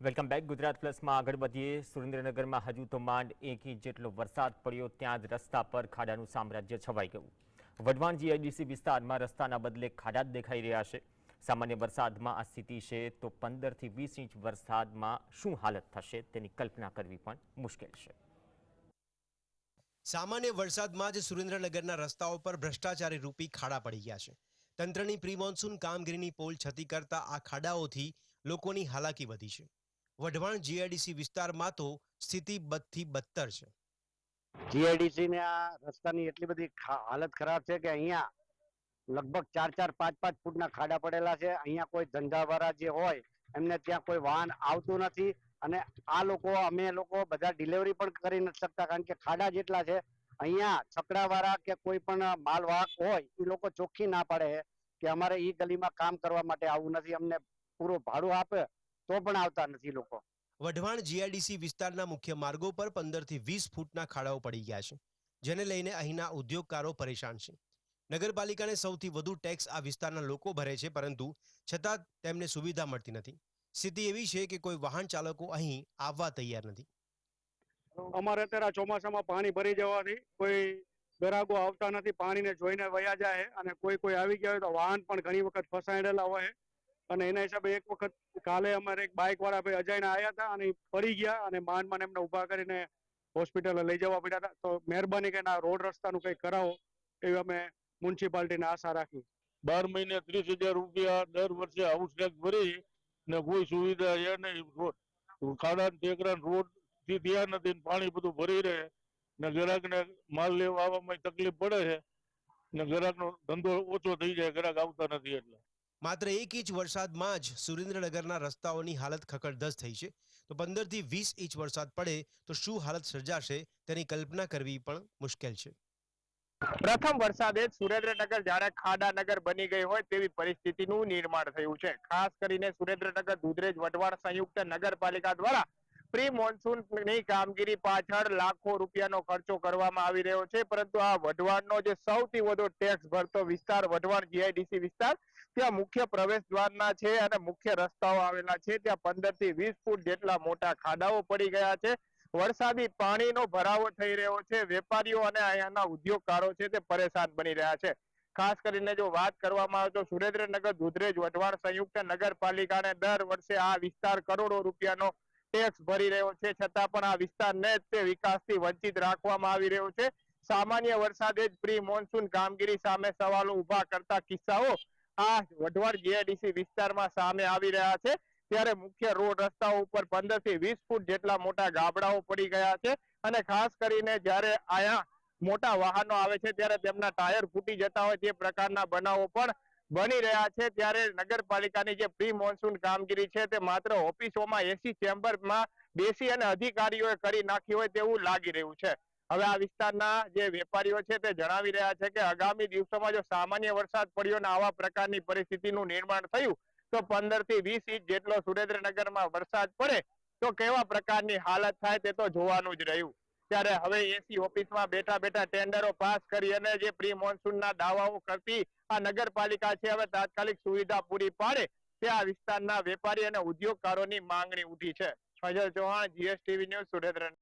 Welcome back Gujarat પ્લસમાં આગળ વધીએ. સુરેન્દ્રનગરમાં હજુ તો માંડ એક ઇંચ જેટલો વરસાદ પડ્યો, ત્યાં જ રસ્તા પર ખાડાનું સામ્રાજ્ય છવાઈ ગયું. વઢવાણ જીઆઈડીસી વિસ્તારમાં રસ્તાના બદલે ખાડા દેખાઈ રહ્યા છે. સામાન્ય વરસાદમાં આ સ્થિતિ છે તો પંદરથી વીસ ઇંચ વરસાદમાં શું હાલત થશે તેની કલ્પના કરવી પણ મુશ્કેલ છે. સામાન્ય વરસાદમાં જ સુરેન્દ્રનગરના રસ્તાઓ પર ભ્રષ્ટાચારી રૂપી ખાડા પડી ગયા છે. તંત્રની પ્રી મોન્સૂન કામગીરીની પોલ છતી કરતા આ ખાડાઓથી લોકોની હાલાકી વધી છે. વઢવાણ જીઆઈડીસી વિસ્તારમાં તો સ્થિતિ બદથી બદતર છે. જીઆઈડીસી ને આ રસ્તાની એટલી બધી હાલત ખરાબ છે કે અહીંયા લગભગ ચાર ચાર, પાંચ પાંચ ફૂટના ખાડા પડેલા છે. અહીંયા કોઈ ધંધાવાળા જે હોય, એમને ત્યાં કોઈ વાહન આવતું નથી અને આ લોકો, અમે લોકો બધા ડિલિવરી પણ કરી નથી શકતા કારણ કે ખાડા જેટલા છે. અહીંયા છકડાવાળા કે કોઈ પણ માલવાહક હોય એ લોકો ચોખ્ખી ના પાડે કે અમારે ઈ ગલીમાં કામ કરવા માટે આવું નથી. અમને પૂરો ભાડું આપે તો પણ આવતા નથી લોકો. વઢવાણ જીઆઈડીસી વિસ્તારના મુખ્ય માર્ગો પર પંદરથી વીસ ફૂટના ખાડાઓ પડી ગયા છે જેને લઈને અહીંના ઉદ્યોગકારો પરેશાન છે. નગરપાલિકાને સૌથી વધુ ટેક્સ આ વિસ્તારના લોકો ભરે છે પરંતુ છતાં તેમને સુવિધા મળતી નથી. સ્થિતિ એવી છે કે કોઈ વાહન ચાલકો અહીં આવવા તૈયાર નથી. અમારે અત્યારે આ ચોમાસામાં પાણી ભરી જવાથી કોઈ ગ્રાહકો આવતા નથી પાણીને જોઈને વયા જાય અને કોઈ કોઈ આવી ગયા હોય તો વાહન પણ ઘણી વખત ફસાયેલા હોય. અને એના હિસાબે એક વખત કાલે અમારે એક બાઇક વાળા ભાઈ અજાયના આવ્યા હતા અને પડી ગયા અને માંડ માંડ એમને ઊભા કરીને હોસ્પિટલે લઈ જવા પડ્યા હતા. તો મહેરબાની કરીને આ રોડ રસ્તાનું કંઈક કરાવો એવી અમે મ્યુનિસિપાલિટીને આશા રાખી બાર મહિને ત્રીસ હજાર રૂપિયા દર વર્ષે હાઉસ ટેક્સ ભરી ને કોઈ સુવિધા છે નહીં. ખાડા ટેકરા રોડથી ત્યાં નથી પાણી બધું ભરી રહે ને ગ્રાહક ને માલ લેવા આવવામાં તકલીફ પડે છે ને ગ્રાહક નો ધંધો ઓછો થઈ જાય ગ્રાહક આવતા નથી એટલે. માત્ર એક ઇંચ વરસાદમાં જ સુરેન્દ્રનગરના રસ્તાઓની હાલત ખખડધજ થઈ છે. તો પંદરથી વીસ ઇંચ વરસાદ પડે તો શું હાલત સર્જાશે તેની કલ્પના કરવી પણ મુશ્કેલ છે. પ્રથમ વરસાદે સુરેન્દ્રનગર જ્યારે ખાડાનગર બની ગઈ હોય તેવી પરિસ્થિતિનું નિર્માણ થયું છે. ખાસ કરીને સુરેન્દ્રનગર, દુધરેજ, વઢવાણ સંયુક્ત નગરપાલિકા દ્વારા પ્રી મોન્સૂનની કામગીરી પાછળ લાખો રૂપિયાનો ખર્ચો કરવામાં આવી રહ્યો છે. પરંતુ આ વઢવાણનો જે સૌથી વધુ ટેક્સ ભરતો વિસ્તાર વઢવાણ જીઆઈડીસી વિસ્તાર, ત્યાં મુખ્ય પ્રવેશ દ્વારના છે અને મુખ્ય રસ્તાઓ આવેલા છે. ત્યાં પંદરથી વીસ ફૂટ જેટલા મોટા ખાડાઓ પડી ગયા છે. વરસાદી પાણીનો ભરાવો થઈ રહ્યો છે. વેપારીઓ અને અહીંયાના ઉદ્યોગકારો છે તે પરેશાન બની રહ્યા છે. ખાસ કરીને જો વાત કરવામાં આવે તો સુરેન્દ્રનગર દુધરેજ વઢવાણ સંયુક્ત નગરપાલિકાને દર વર્ષે આ વિસ્તાર કરોડો રૂપિયાનો ટેક્સ ભરી રહ્યો છે. છતાં પણ આ વિસ્તારને તે વિકાસથી વંચિત રાખવામાં આવી રહ્યો છે. સામાન્ય વરસાદે જ પ્રી મોન્સૂન કામગીરી સામે સવાલો ઊભા કરતા કિસ્સાઓ આ વઢવાડ જીઆઈડીસી વિસ્તારમાં સામે આવી રહ્યા છે. ત્યારે મુખ્ય રોડ રસ્તાઓ ઉપર પંદરથી વીસ ફૂટ જેટલા મોટા ગાબડાઓ પડી ગયા છે અને ખાસ કરીને જ્યારે અહીંયા મોટા વાહનો આવે છે ત્યારે તેમના ટાયર ફૂટી જતા હોય તે પ્રકારના બનાવો પણ બની રહ્યા છે ત્યારે નગરપાલિકાની જે પ્રી મોન્સૂન કામગીરી છે તે માત્ર ઓફિસોમાં એસી ચેમ્બરમાં બેસી અને અધિકારીઓએ કરી નાખી હોય તેવું લાગી રહ્યું છે. હવે આ વિસ્તારના જે વેપારીઓ છે તે જણાવી રહ્યા છે કે આગામી દિવસોમાં જો સામાન્ય વરસાદ પડ્યો અને આવા પ્રકારની પરિસ્થિતિનું નિર્માણ થયું, તો પંદરથી વીસ ઇંચ જેટલો સુરેન્દ્રનગરમાં વરસાદ પડે, તો કેવા પ્રકારની હાલત થાય તે તો જોવાનું જ રહ્યું. ત્યારે હવે એસી ઓફિસમાં બેઠા બેઠા ટેન્ડરો પાસ કરી અને જે પ્રી મોન્સૂનના દાવાઓ કરતી આ નગરપાલિકા છે, હવે તાત્કાલિક સુવિધા પૂરી પાડે તે આ વિસ્તારના વેપારી અને ઉદ્યોગકારોની માંગણી ઉઠી છે. Fazal Chauhan GSTV news Surendranagar.